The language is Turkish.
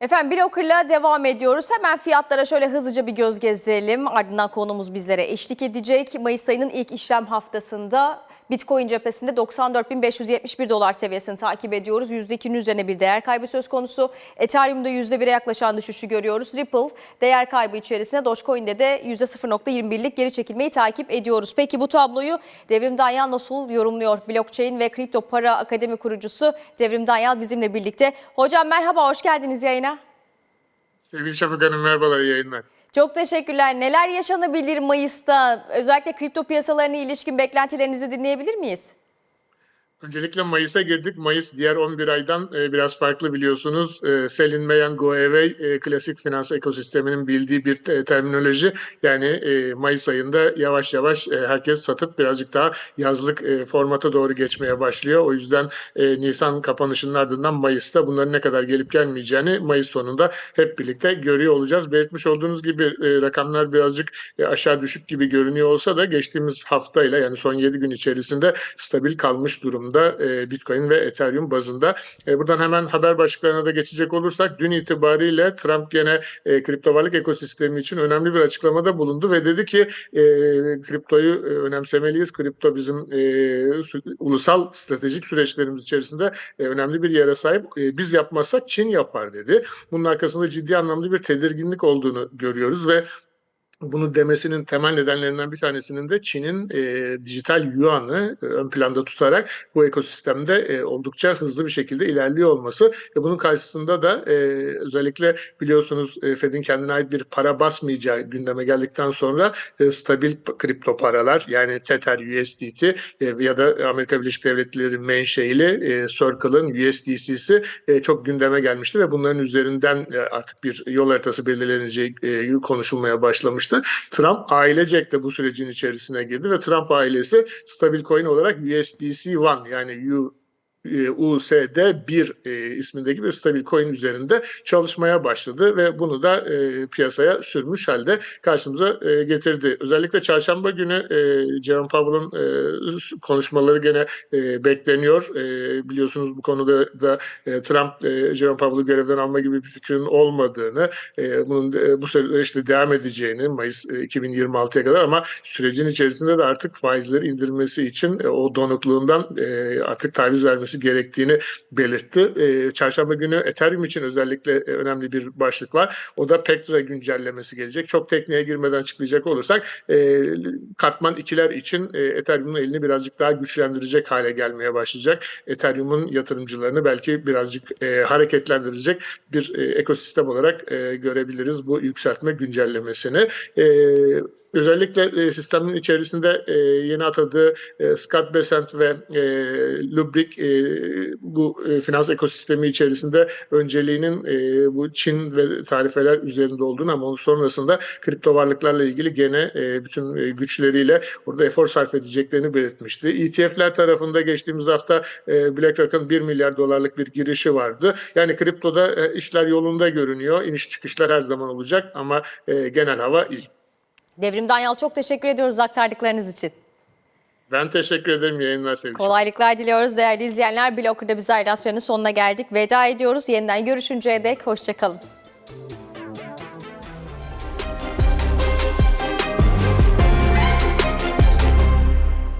Efendim Blocker'la devam ediyoruz. Hemen fiyatlara şöyle hızlıca bir göz gezdirelim. Ardından konumuz bizlere eşlik edecek. Mayıs ayının ilk işlem haftasında Bitcoin cephesinde 94.571 dolar seviyesini takip ediyoruz. %2'nin üzerine bir değer kaybı söz konusu. Ethereum'da %1'e yaklaşan düşüşü görüyoruz. Ripple değer kaybı içerisinde Dogecoin'de de %0.21'lik geri çekilmeyi takip ediyoruz. Peki bu tabloyu Devrim Danyal nasıl yorumluyor? Blockchain ve Kripto Para Akademi kurucusu Devrim Danyal bizimle birlikte. Hocam merhaba, hoş geldiniz yayına. Sevgili Şafak Hanım merhabalar, iyi yayınlar. Çok teşekkürler. Neler yaşanabilir Mayıs'ta? Özellikle kripto piyasalarına ilişkin beklentilerinizi dinleyebilir miyiz? Öncelikle Mayıs'a girdik. Mayıs diğer 11 aydan e, biraz farklı biliyorsunuz. E, sell in go away e, klasik finans ekosisteminin bildiği bir e, terminoloji. Yani e, Mayıs ayında yavaş yavaş e, herkes satıp birazcık daha yazlık e, formata doğru geçmeye başlıyor. O yüzden e, Nisan kapanışının ardından Mayıs'ta bunların ne kadar gelip gelmeyeceğini Mayıs sonunda hep birlikte görüyor olacağız. Belirtmiş olduğunuz gibi e, rakamlar birazcık e, aşağı düşük gibi görünüyor olsa da geçtiğimiz haftayla yani son 7 gün içerisinde stabil kalmış durumda e, Bitcoin ve Ethereum bazında. E, buradan hemen haber başlıklarına da geçecek olursak dün itibariyle Trump gene e, kripto varlık ekosistemi için önemli bir açıklamada bulundu ve dedi ki e, kriptoyu e, önemsemeliyiz. Kripto bizim e, ulusal stratejik süreçlerimiz içerisinde e, önemli bir yere sahip. E, biz yapmazsak Çin yapar dedi. Bunun arkasında ciddi anlamda bir tedirginlik olduğunu görüyoruz ve bunu demesinin temel nedenlerinden bir tanesinin de Çin'in e, dijital yuanı e, ön planda tutarak bu ekosistemde e, oldukça hızlı bir şekilde ilerliyor olması. E, bunun karşısında da e, özellikle biliyorsunuz e, Fed'in kendine ait bir para basmayacağı gündeme geldikten sonra e, stabil kripto paralar yani Tether USDT e, ya da Amerika Birleşik Devletleri menşeili e, Circle'ın USDC'si e, çok gündeme gelmişti ve bunların üzerinden e, artık bir yol haritası belirleneceği e, konuşulmaya başlamıştı. Trump ailecek de bu sürecin içerisine girdi ve Trump ailesi stabil coin olarak USDC One yani U e, USD1 e, ismindeki bir stabil coin üzerinde çalışmaya başladı ve bunu da e, piyasaya sürmüş halde karşımıza e, getirdi. Özellikle çarşamba günü e, Jerome Powell'ın e, konuşmaları gene e, bekleniyor. E, biliyorsunuz bu konuda da e, Trump e, Jerome Powell'ı görevden alma gibi bir fikrin olmadığını, e, bunun e, bu süreçte devam edeceğini Mayıs e, 2026'ya kadar ama sürecin içerisinde de artık faizleri indirmesi için e, o donukluğundan e, artık taviz vermesi gerektiğini belirtti. E, çarşamba günü Ethereum için özellikle e, önemli bir başlık var. O da Pectra güncellemesi gelecek. Çok tekniğe girmeden açıklayacak olursak e, katman ikiler için e, Ethereum'un elini birazcık daha güçlendirecek hale gelmeye başlayacak. Ethereum'un yatırımcılarını belki birazcık e, hareketlendirecek bir e, ekosistem olarak e, görebiliriz bu yükseltme güncellemesini. E, Özellikle e, sistemin içerisinde e, yeni atadığı e, Scott Bessent ve e, Lubric e, bu e, finans ekosistemi içerisinde önceliğinin e, bu Çin ve tarifeler üzerinde olduğunu ama onun sonrasında kripto varlıklarla ilgili gene e, bütün e, güçleriyle burada efor sarf edeceklerini belirtmişti. ETF'ler tarafında geçtiğimiz hafta e, BlackRock'ın 1 milyar dolarlık bir girişi vardı. Yani kriptoda e, işler yolunda görünüyor. İniş çıkışlar her zaman olacak ama e, genel hava iyi. Devrim Danyal çok teşekkür ediyoruz aktardıklarınız için. Ben teşekkür ederim yayınlar sevgili. Kolaylıklar diliyoruz değerli izleyenler. Blocker'da biz sürenin sonuna geldik. Veda ediyoruz. Yeniden görüşünceye dek hoşçakalın.